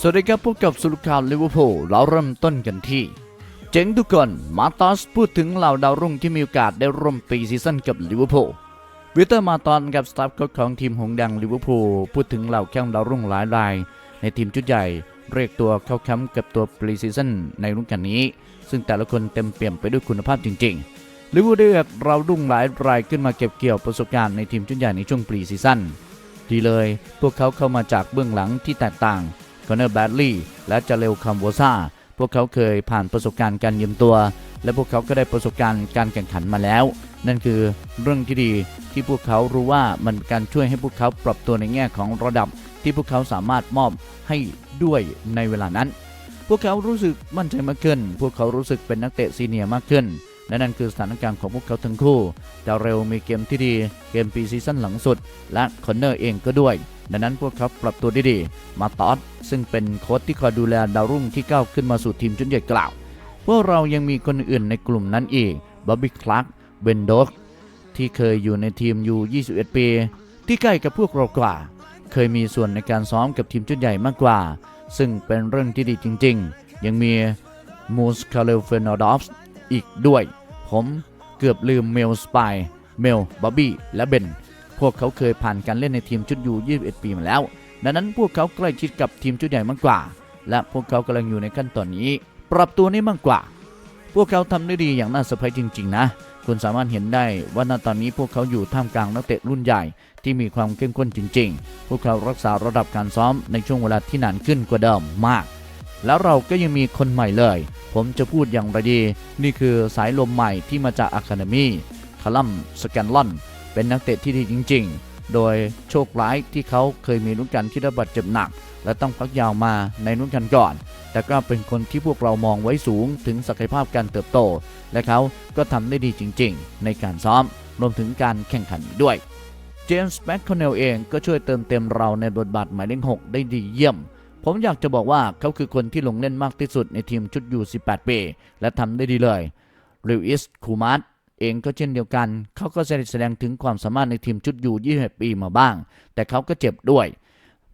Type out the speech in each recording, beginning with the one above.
สวัสดีครับพบกับสุลข่าวลิเวอร์พูลเราเริ่มต้นกันที่ เจ๋งทุกคนมาตอสพูดถึงเหล่าดาวรุ่งที่มีโอกาสได้ร่วมปีซีซั่นกับลิเวอร์พูลวิเตอร์มาตอนกับสตาฟโค้ชของทีมหงดังลิเวอร์พูลพูดถึงเหล่าแข้งดาวรุ่งหลายราย ในทีมชุดใหญ่ เรียกตัวเข้าแคมป์กับตัวปรีซีซั่นในรุ่นกันนี้ ซึ่งแต่ละคนเต็มเปี่ยมไปด้วยคุณภาพจริงๆลิเวอร์พูลเลือกเรารุ่งหลายรายขึ้นมาเก็บเกี่ยวประสบการณ์ในทีมชุดใหญ่ในช่วงปรีซีซั่นดีเลย พวกเขาเข้ามาจากเบื้องหลังที่แตกต่าง คอนเนอร์แบดลีย์และจาเรลคัมโวซาพวกเขาเคยผ่านประสบการณ์การยืมตัว และพวกเขาก็ได้ประสบการณ์การแข่งขันมาแล้ว นั่นคือเรื่องที่ดีที่พวกเขารู้ว่ามันเป็นการช่วยให้พวกเขาปรับตัวในแง่ของระดับที่พวกเขาสามารถมอบให้ด้วยในเวลานั้น พวกเขารู้สึกมั่นใจมากขึ้น พวกเขารู้สึกเป็นนักเตะซีเนียร์มากขึ้น และนั่นคือสถานการณ์ของพวกเขาทั้งคู่ดาวเร็วมีเกมที่ดี เกมปีซีซั่นหลังสุด และคอนเนอร์เองก็ด้วย ดังนั้นพวกเขาปรับตัวได้ดี มาตอสซึ่งเป็นโค้ชที่คอยดูแลดาวรุ่งที่ก้าวขึ้นมาสู่ทีมชุดใหญ่กล่าว พวกเรายังมีคนอื่นในกลุ่มนั้นอีกบ๊อบบี้คลาร์กเบนโดกที่เคยอยู่ในทีมยู21 ปี ที่ใกล้กับพวกเรากว่า เคยมีส่วนในการซ้อมกับทีมชุดใหญ่มากกว่า ซึ่งเป็นเรื่องที่ดีจริง ๆ ยังมีมูสคาเลฟเฟนอดอฟส์ อีกด้วย ผมเกือบลืมเมลสปาย เมลบ๊อบบี้ และเบน พวกเขาเคยผ่านการเล่นในทีมชุดยู21 ปีมาแล้ว ดังนั้นพวกเขาใกล้ชิดกับทีมชุดใหญ่มากกว่า และพวกเขากำลังอยู่ในขั้นตอนนี้ ปรับตัวนี้มากกว่า พวกเขาทำได้ดีอย่างน่าเซอร์ไพรส์จริง ๆ นะคุณสามารถเห็นได้ว่าณตอนนี้พวกเขาอยู่ท่ามกลางนักเตะรุ่นใหญ่ที่มีความเข้มข้นจริง ๆ พวกเขารักษาระดับการซ้อมในช่วงเวลาที่นานขึ้นกว่าเดิมมาก แล้วเราก็ยังมีคนใหม่เลย ผมจะพูดอย่างไรดี นี่คือสายลมใหม่ที่มาจากอะคาเดมี่คาลัมสแกนลอน เป็นนักเตะที่ดีจริง ๆ โดยโชคร้ายที่เขาเคยมีรุ่นกันที่ได้บาดเจ็บหนัก และต้องพักยาวมาในรุ่นกันก่อน แต่ก็เป็นคนที่พวกเรามองไว้สูงถึงศักยภาพการเติบโต และเขาก็ทำได้ดีจริง ๆ ในการซ้อมรวมถึงการแข่งขันด้วยเจมส์แมคคอนเนลเองก็ช่วยเติมเต็มเราในบทบาทหมายเลข6ได้ดีเยี่ยม ผมอยากจะบอกว่าเขาคือคนที่ลงเล่นมากที่สุดในทีมชุดยู18ปีและทำได้ดีเลยลิวอิสคูมาร์เองก็เช่นเดียวกัน เขาก็แสดงถึงความสามารถในทีมชุดยู21ปีมาบ้าง แต่เขาก็เจ็บด้วย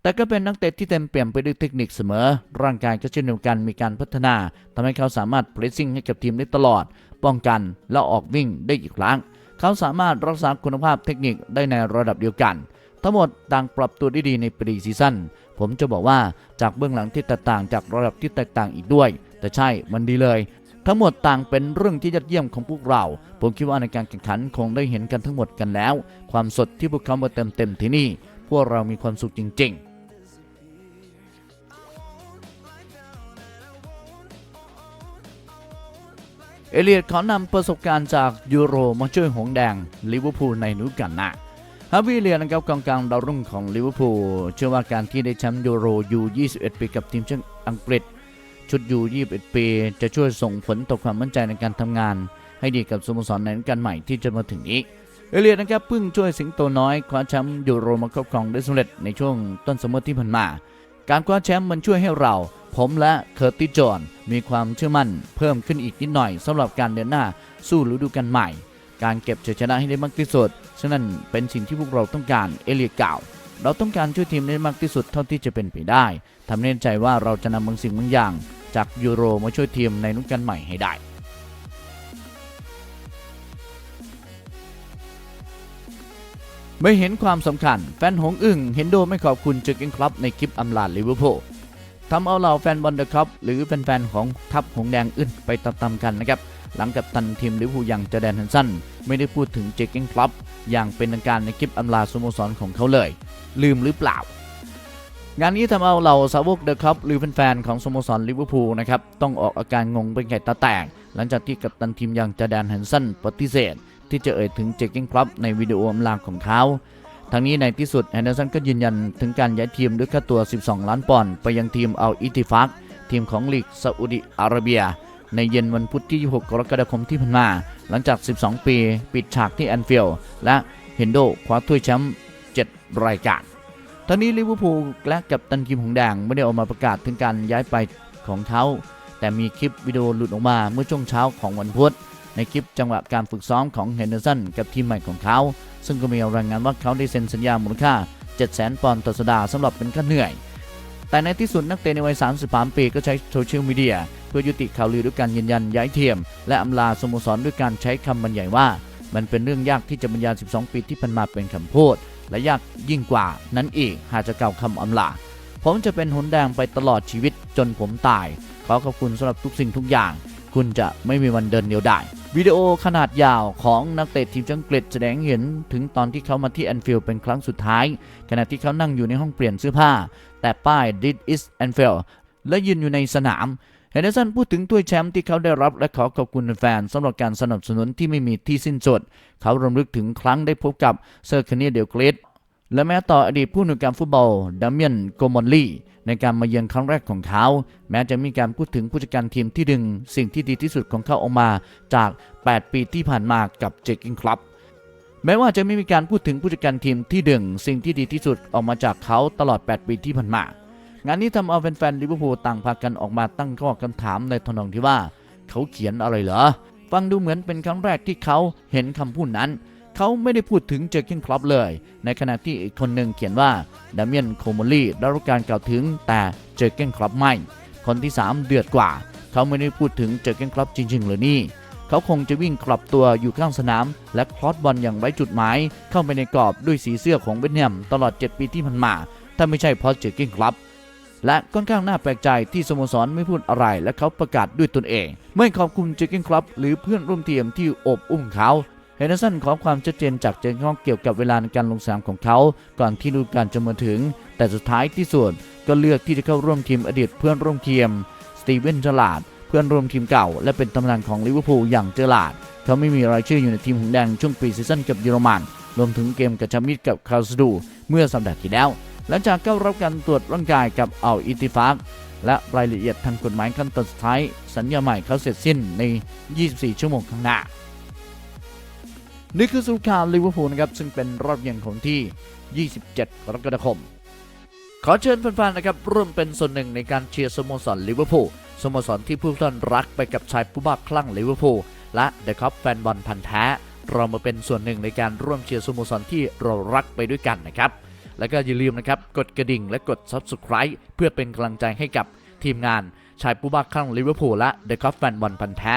แต่ก็เป็นนักเตะที่เต็มเปี่ยมไปด้วยเทคนิคเสมอ ร่างกายก็เช่นเดียวกันมีการพัฒนาทำให้เขาสามารถเพรสซิ่งให้กับทีมได้ตลอด ป้องกันและออกวิ่งได้อีกครั้ง เขาสามารถรักษาคุณภาพเทคนิคได้ในระดับเดียวกัน ทั้งหมดต่างปรับตัวได้ดีในปรีซีซั่นผมจะบอกว่าจากเบื้องหลังที่แตกต่างจากระดับที่แตกต่างอีกด้วย แต่ใช่มันดีเลย ทั้งหมดต่างเป็นเรื่องที่ยอดเยี่ยมของพวกเรา ผมคิดว่าในการแข่งขันคงได้เห็นกันทั้งหมดกันแล้ว ความสดที่พวกเขามาเต็มเต็มๆที่นี่ พวกเรามีความสุขจริง ๆเอเลียดขอนำประสบการณ์จากยูโรมาช่วยหงแดงลิเวอร์พูลในฤดูกาลหน้า ฮาวิเลียนะครับกองกลางดาวรุ่งของลิเวอร์พูลเชื่อว่าการที่ได้แชมป์ยูโรยู 21 ปีกับทีมชาติอังกฤษ ชุดยู 21 ปี จะช่วยส่งผลต่อความมั่นใจในการทำงาน ให้ดีกับสโมสรในฤดูกาลใหม่ที่จะมาถึงนี้เอเลียนะครับเพิ่งช่วยสิงโตน้อยคว้าแชมป์ยูโรมาครอบครองได้สำเร็จในช่วงต้นสมมติที่ผ่านมา การคว้าแชมป์มันช่วยให้เรา ผมและเคอร์ติจอนมีความเชื่อมั่น เพิ่มขึ้นอีกนิดหน่อยสำหรับการเดินหน้าสู้ฤดูกาลใหม่ การเก็บชัยชนะให้ได้มากที่สุด ฉะนั้นเป็นสิ่งที่พวกเราต้องการ เอเลียกล่าว เราต้องการช่วยทีมได้มากที่สุดเท่าที่จะเป็นไปได้ทำให้แน่ใจว่าเราจะนำบางสิ่งบางอย่าง จากยูโรมาช่วยทีมในฤดูกาลใหม่ให้ได้ไม่เห็นความสำคัญ แฟนหงอึ้งเห็นโดไม่ขอบคุณเจอร์เกนคลับในคลิปอำลาลิเวอร์พูลทำเอาเหล่าแฟนบอลเดอะคัพหรือแฟนๆของทัพหงแดงอึ้งไปตามๆกันนะครับ หลังกับตันทีมลิเวอร์พูลอย่างเจแดนฮันสัน ไม่ได้พูดถึงเจอร์เกนคลับอย่างเป็นทางการในคลิปอำลาสโมสรของเขาเลย ลืมหรือเปล่า งานนี้ทำเอาเหล่าสาวกเดอะคัพหรือแฟนๆของสโมสรลิเวอร์พูลนะครับต้องออกอาการงงเป็นไก่ตาแตกหลังจากที่กัปตันทีมอย่างเจแดนแฮนสันปฏิเสธ ที่จะเอ่ยถึงเจอร์เกนคลับในวิดีโออำลาของเขาทั้งนี้ในที่สุดแฮนเดอร์สันก็ยืนยันถึงการย้ายทีมด้วยค่าตัว 12 ล้านปอนด์ไปยังทีมอัลอิติฟักทีมของลีกซาอุดิอาระเบีย ในเย็นวันพุธที่ 26 กรกฎาคมที่ผ่านมา หลังจาก 12 ปีปิดฉากที่แอนฟิลด์และเฮนโดคว้าถ้วยแชมป์7รายการทั้งนี้ลิเวอร์พูลและกัปตันทีมหงแดงไม่ได้ออกมาประกาศถึงการย้ายไปของเขาแต่มีคลิปวิดีโอหลุดออกมาเมื่อช่วงเช้าของวันพุธในคลิปจังหวะการฝึกซ้อมของเฮนเดอร์สันกับทีมใหม่ของเขา ซึ่งก็มีรายงานว่าเขาได้เซ็นสัญญามูลค่า 700,000ปอนด์ต่อสัปดาห์สำหรับเป็นค่าเหนื่อย แต่ในที่สุดนักเตะในวัย 33 ปีก็ใช้โซเชียลมีเดียเพื่อยุติข่าวลือด้วยการยืนยันย้ายเทียม และอำลาสโมสรด้วยการใช้คำบรรยายว่า มันเป็นเรื่องยากที่จะบรรยาย 12 ปีที่ผ่านมาเป็นคำพูด และยากยิ่งกว่านั้นอีกหากจะกล่าวคำอำลา ผมจะเป็นหนแดงไปตลอดชีวิตจนผมตาย ขอขอบคุณสำหรับทุกสิ่งทุกอย่าง คุณจะไม่มีวันเดินเดียวได้ วิดีโอขนาดยาวของนักเตะทีมอังกฤษแสดงเห็นถึงตอนที่เขามาที่แอนฟิลด์เป็นครั้งสุดท้าย ขณะที่เขานั่งอยู่ในห้องเปลี่ยนเสื้อผ้า แต่ป้าย This is Anfield และยืนอยู่ในสนามเฮนเดอร์สันพูดถึงถ้วยแชมป์ที่เขาได้รับและขอขอบคุณแฟนสำหรับการสนับสนุนที่ไม่มีที่สิ้นสุด เขารำลึกถึงครั้งได้พบกับเซอร์คเนียเดลเกรด และแม้ต่ออดีตผู้หน่วยการฟุตบอลดัมเมียนโกมอนลีในการมาเยือนครั้งแรกของเขา แม้จะมีการพูดถึงผู้จัดการทีมที่ดึง สิ่งที่ดีที่สุดของเขาออกมาจาก 8 ปีที่ผ่านมากับเจกิงคลับแม้ว่าจะไม่มีการพูดถึงผู้จัดการทีมที่ดึง สิ่งที่ดีที่สุดออกมาจากเขาตลอด 8 ปีที่ผ่านมางานนี้ทำเอาแฟนๆลิเวอร์พูลต่างพากันออกมาตั้งข้อคำถามในทนองที่ว่า เขาเขียนอะไรเหรอฟังดูเหมือนเป็นครั้งแรกที่เขาเห็นคำพูดนั้น เขาไม่ได้พูดถึงเจอเกนคลับเลย ในขณะที่อีกคนหนึ่งเขียนว่าดามิเอนโคโมลีได้รับการกล่าวถึงแต่เจอเกนคลับไม่ คนที่ 3 เดือดกว่า เขาไม่ได้พูดถึงเจอเกนคลับจริงๆเลยนี่ เขาคงจะวิ่งกลับตัวอยู่ข้างสนาม และคลอสบอลอย่างไร้จุดหมาย เข้าไปในกรอบด้วยสีเสื้อของเบนเนียมตลอด 7 ปีที่ผ่านมา ถ้าไม่ใช่เพราะเจอเกนคลับและค่อนข้างน่าแปลกใจที่สโมสรไม่พูดอะไร และเขาประกาศด้วยตนเอง ไม่ขอบคุณเจอร์เกนคลับหรือเพื่อนร่วมทีมที่อบอุ้มเขา เฮนเดอร์สันขอความชัดเจนจากเจอร์เกนคลับเกี่ยวกับเวลาในการลงสนามของเขา ก่อนที่ฤดูกาลจะมาถึง แต่สุดท้ายที่สุดก็เลือกที่จะเข้าร่วมทีมอดีตเพื่อนร่วมทีมสตีเวนเจอร์ลาดเพื่อนร่วมทีมเก่า และเป็นตำนานของลิเวอร์พูลอย่างเจอร์ลาดเขาไม่มีรายชื่ออยู่ในทีมหงแดงช่วงปีซีซั่นกับเยอรมันรวมถึงเกมกับชามิดกับคาสดู เมื่อสัปดาห์ที่แล้ว หลังจากเข้ารับการตรวจร่างกายกับอัลอิติฟากและรายละเอียดทางกฎหมายขั้นตอนสุดท้ายสัญญาใหม่เขาเสร็จสิ้นใน 24 ชั่วโมงข้างหน้า นี่คือสุขาลิเวอร์พูลนะครับซึ่งเป็นรอบเย็นของที่ 27 กรกฎาคม ขอเชิญแฟนๆนะครับร่วมเป็นส่วนหนึ่งในการเชียร์สโมสรลิเวอร์พูลสโมสรที่ผู้ท่านรักไปกับชายผู้บ้าคลั่งลิเวอร์พูลและเดอะคัพแฟนบอลพันธ์แท้เรามาเป็นส่วนหนึ่งในการร่วมเชียร์สโมสรที่เรารักไปด้วยกันนะครับ แล้วก็อย่าลืมนะครับกดกระดิ่งและกด Subscribe เพื่อเป็นกำลังใจให้กับทีมงานชายผู้บ้าคลั่งลิเวอร์พูลและเดอะคัพแฟนบอลพันธ์แท้